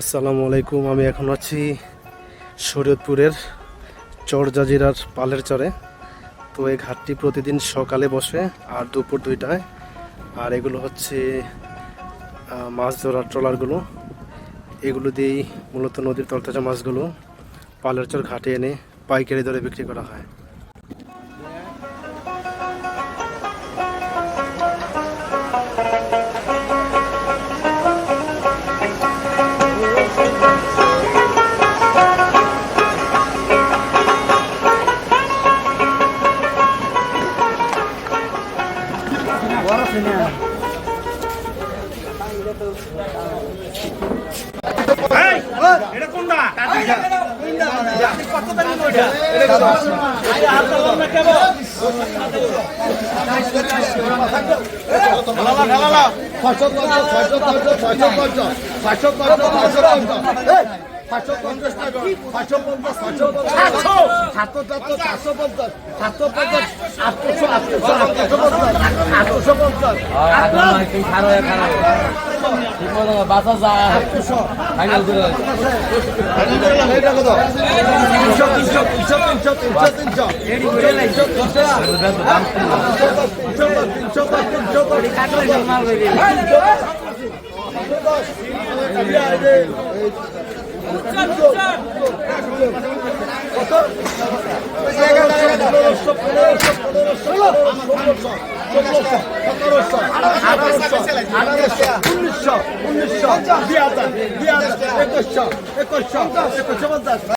আসসালামু আলাইকুম, আমি এখন আছি শরীয়তপুরের চরজাজিরার পালের চরে। তো এই ঘাটটি প্রতিদিন সকালে বসে আর দুপুর দুইটায়। আর এগুলো হচ্ছে মাছ ধরার ট্রলারগুলো। এগুলো দিয়েই মূলত নদীর তরতাজা মাছগুলো পালের চর ঘাটে এনে পাইকারি দরে বিক্রি করা হয়। ওইটা ঢালালা ঢালালা পাঁচশো পঞ্চাশ ছয়শো পঞ্চাশ ছয়শো পঞ্চাশ পাঁচশো পঞ্চাশ টাকা। পাঁচশো পঞ্চাশ পাঁচশো পঞ্চাশ সাতশো। চারশো চারশো পঞ্চাশ সাতশো। পঞ্চাশ আটশো আটশো আটশো পঞ্চাশ আটশো পঞ্চাশ এটা কত তিনশো তিনশো তিনশো তিনশো তিনশো তিনশো তিনশো তিনশো তিনশো তিনশো উনিশশো উনিশশো দুই হাজার একুশশো একুশশো একুশশো